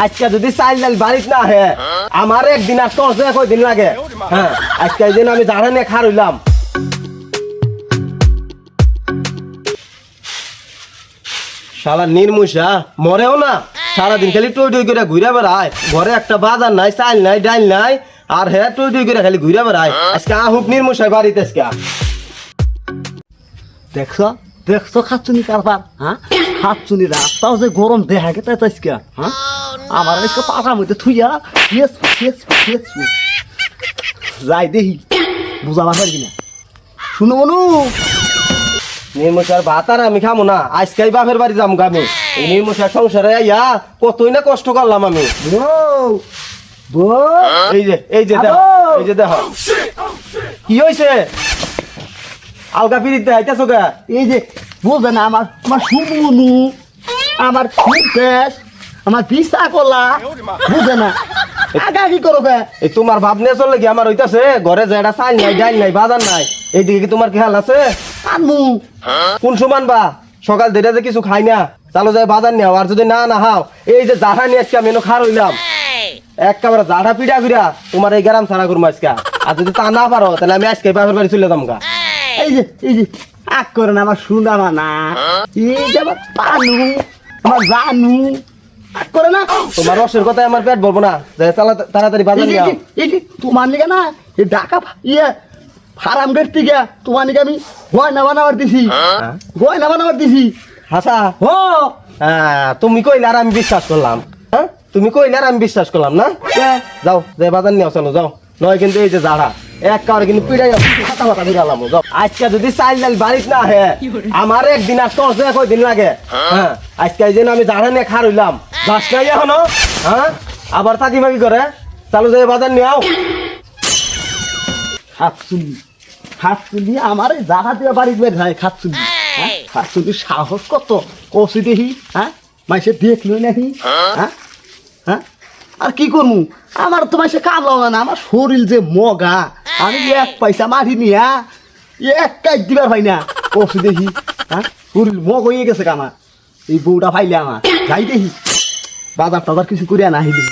আজকে যদি চাইল ডাল বাড়িত না হে আমার একদিন আর তোর যে কয়দিন লাগে। হ্যাঁ আজকে এই আমি জানা নিয়ে খার হইলাম। শালা নির্মুষা, মরেও না? সারাদিন খালি টই টই করে ঘুরে বেড়ায়। ঘরে একটা বাজার নাই চাইল নাই, ডাইল নাই, আর হ্যাঁ টই টই করে খালি ঘুরে বেড়ায়। আজকে আহুক নির্মুষায় বাড়িতে আজকে। দেখছ? দেখছ খাচ্ছুনি কারবার? হ্যাঁ? খাচ্ছুনি রাস্তাও যে গরম দেখা গেতে আজকে হ্যাঁ? আমার আজকে পাখার মধ্যে থুইয়া ফেস ফেস ফেস যাই দেখি বুঝাবা পারি না। শুনো মনু। নির্মুষার ভাত আর আমি খামো না আজকাই বাপের বাড়ি যাব আমি। এই সংসারে ইয়া কতই না কষ্ট করলাম আমি। এই যে এই যে দেখো এই যে দেখো। কি হয়েছে আলগা পিড়িতে আইতেছো গা? এই যে বুঝবে না আমার আমার শুনুনু আমার আমার পিসা কলা বুঝে না। আগা কি করো এই তোমার ভাব নিয়ে চললে কি আমার হইতাছে? ঘরে যে এটা চাল নাই ডাইল নাই বাজার নাই এইদিকে কি তোমার খেয়াল আছে? আনমু কোন সমান বা? সকাল দেড়ে যে কিছু খাই না চালো যায় বাজার নিও আর যদি না না হাও এই যে জাঠা নিয়ে আজকে আমি খার হইলাম। একেবারে জাঠা পিড়া পিড়া তোমার এই গ্রাম ছাড়া করব আজকে। আর যদি তা না পারো তাহলে আমি আজকে বাপের বাড়ি চলে যাম গা এই যে এই যে আগ করে না আমার শুনা না এই যে আমার পানু আমার জানু। করে না? তোমার রসের কথায় আমার পেট বলব না। যে তাড়াতাড়ি বাজার নিয়ে তোমার নিকে না এই ফা- ইয়ে ফারাম গেট থেকে তোমার নিকে আমি গয়না বানাবার দিছি। গয়না বানাবার দিছি। হাসা? ও হ্যাঁ তুমি কইলে আর আমি বিশ্বাস করলাম। হ্যাঁ? তুমি কইলে আর আমি বিশ্বাস করলাম না? যাও যে বাজার নিয়ে চলো যাও। নয় কিন্তু এই যে জাড়া এক কারে কিন্তু পিড়াই আজকে যদি চাইল ডাল বাড়িত না হে আমার একদিন আর তোর যে কয়দিন লাগে। হ্যাঁ আজকে জন্য আমি জাড়া নিয়ে খার হইলাম। যাস নাই এখনও? হ্যাঁ? আবার থাকি মাকি করে। চালু যে বাজার নিয়ে আও। চুলি চুলি আমার এই জায়গা দিয়ে বাড়ি বের হয় খাত চুলি হ্যাঁ? চুলি সাহস কত? কষি দেখি হ্যাঁ? মাইসে দেখল নাকি হ্যাঁ? হ্যাঁ? আর কি করব আমার তো মাইসে কাম লাগবে না আমার শরীর যে মগা। আমি এক পয়সা মারি নিয়া এক কাজ দিবার ভাই না। কষি দেখি হ্যাঁ মগ হয়ে গেছে আমার। এই বউটা ফাইলে আমার। যাই দেখি। বাজার টাজার কিছু করিয়া না দেখি।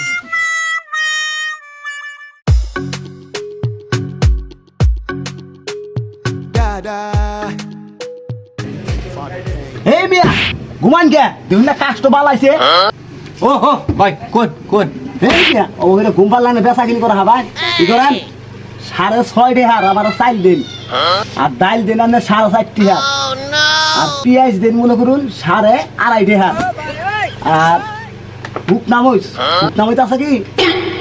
এই মিয়া ঘুমান কে দেখুন না কাষ্ট বালাইছে। ও হো ভাই কোন কোন? এই মিয়া ওখানে ঘুম পারলানে বেচা কিনি করা হবাই কি করেন? সাড়ে ছয় হার আবার চাইল দিন। আর ডাইল দিন আপনি সাড়ে চারটি হার আর পেঁয়াজ দিন মনে করুন সাড়ে আড়াই হার আর হুক নামইস হুক নামইস আছে কি?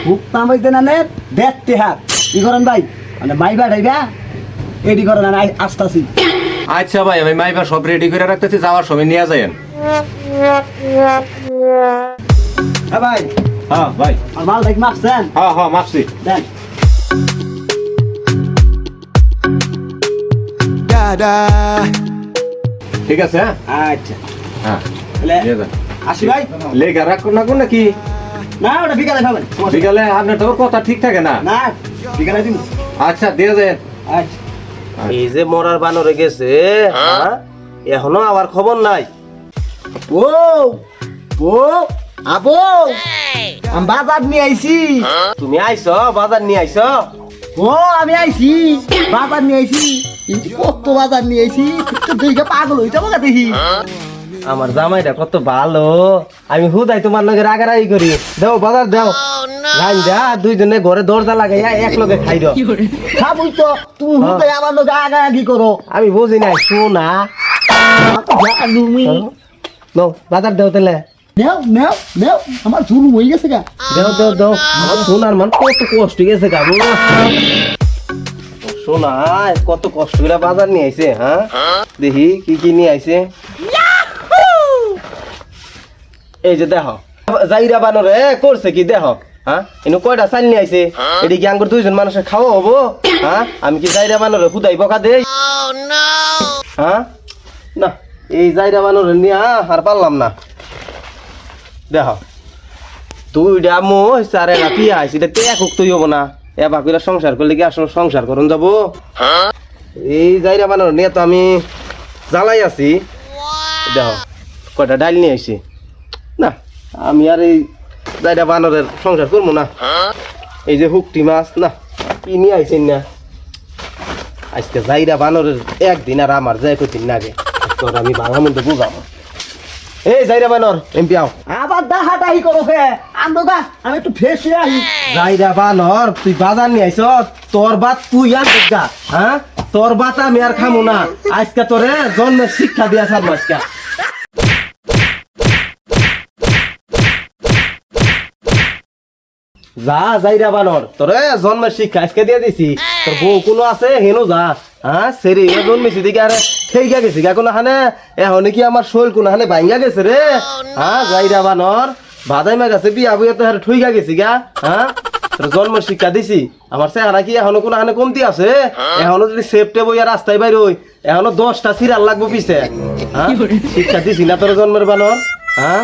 হুক নামইস দেন আনে দেখতে হার কি করেন ভাই? মানে মাই বাড়াইবা এডি করেন আমি আসতাছি। আচ্ছা ভাই আমি মাইবার সব রেডি করে রাখতেছি যাওয়ার সময় নিয়ে যাইন হ্যাঁ ভাই হ্যাঁ ভাই। আর মাল দেখি মাপছেন? হ্যাঁ হ্যাঁ মাপছি। দেন ঠিক আছে হ্যাঁ? আচ্ছা। হ্যাঁ আসি ভাই? লেখা রাখুন না কোন নাকি না ওটা বিকালে খাবেন বিকালে আপনার তোর কথা ঠিক থাকে না। না বিকালে দিন আচ্ছা দিয়ে যান আচ্ছা। এই যে মরার বানরে গেছে হ্যাঁ? এখনও আবার খবর নাই। ও ও আবো আমি বাজার নিয়ে আইছি। তুমি আইছো বাজার নিয়ে আইছো? ও আমি আইছি বাজার নিয়ে আইছি। কত বাজার নিয়ে আইছি তো দেখে পাগল হয়ে যাব দেখি। আমার জামাইটা কত ভালো। আমি হুদাই তোমার লগে রাগারাগি করি। দাও বাজার দাও। লাইন যা দুইজনে ঘরে দরজা লাগাইয়া এক লগে খাই দাও। খাবুই তো তুমি হুতে আমার লোক আগা আগি করো। আমি বুঝি নাই শোনা। নো বাজার দাও তাহলে। নেও নেও নেও আমার জুলুম হয়ে গেছে গা। দাও দাও দাও। আমার সোনার মান কত কষ্ট গেছে কাবু সোনা কত কষ্ট করে বাজার নিয়ে আইছে হ্যাঁ? দেখি, কি কি নিয়ে আইছে? এই যে দেখো, জাইরা বানরে করছে কি, দেখো হ্যাঁ? এনে কয়টা চাল নিয়ে আইছে? এটি কি আঙ্গুর দুইজন মানুষের খাওয়া হব? হ্যাঁ? আমি কি জাইরা বানরে খুদাই বকা দেই? হ্যাঁ? না, এই জাইরা বানরে নিয়ে আর পারলাম না। দেখো, দুইটা মই চারে না পিয়া আইছি এটা তে এক তুই হব না? এবার করে সংসার করলে কি আসলে সংসার করুন যাব? এই জাইরা বানানো নিয়ে তো আমি জ্বালাই আছি। দেখো, কয়টা ডাইল নিয়ে আইছি। না, আমি আর এই যাইরা বানরের সংসার করব না। এই যে হুকটি মাছ, না, কি নিয়ে আইছেন না? আজকে যাইরা বানরের একদিন আর আমার যাই কদিন ওর আমি বাংলা মধ্যে বুঝাবো। এই যাইরা বানর এমপি আও। আবার দাহা দাহি করো আন্দো গা আমি একটু হয়ে আহি। যাইরা বানর তুই বাজার নিয়ে আইছ তোর বাত তুই আর দেখা হ্যাঁ? তোর বাত আমি আর খামু না। আজকে তোরে জন্মের শিক্ষা দিয়া ছাড়বো আজকে। যা যাইরা বানর তোরে জন্মের শিক্ষা আজকে দিয়ে দিছি। তোর বউ কোনো আছে, হেনো যা। হ্যাঁ সেরি জন্মেছি দিকে আরে খেইগা গেছি গা কোনো হানে। এখন কি আমার শৈল কোনো হানে ভাঙ্গা গেছে রে? হ্যাঁ যাইরা বানর বাদাই মা গেছে, বিয়া বুয়া তো হারে ঠুইগা গেছি গা হ্যাঁ তোর জন্মের শিক্ষা দিছি। আমার চেহারা কি এখনও কোনো হানে কমতি আছে? এখনও যদি সেফটে বইয়া রাস্তায় বাইর হই, এখনও দশটা সিরিয়াল লাগবো পিছে। হ্যাঁ শিক্ষা দিছি না তোর জন্মের বানর হ্যাঁ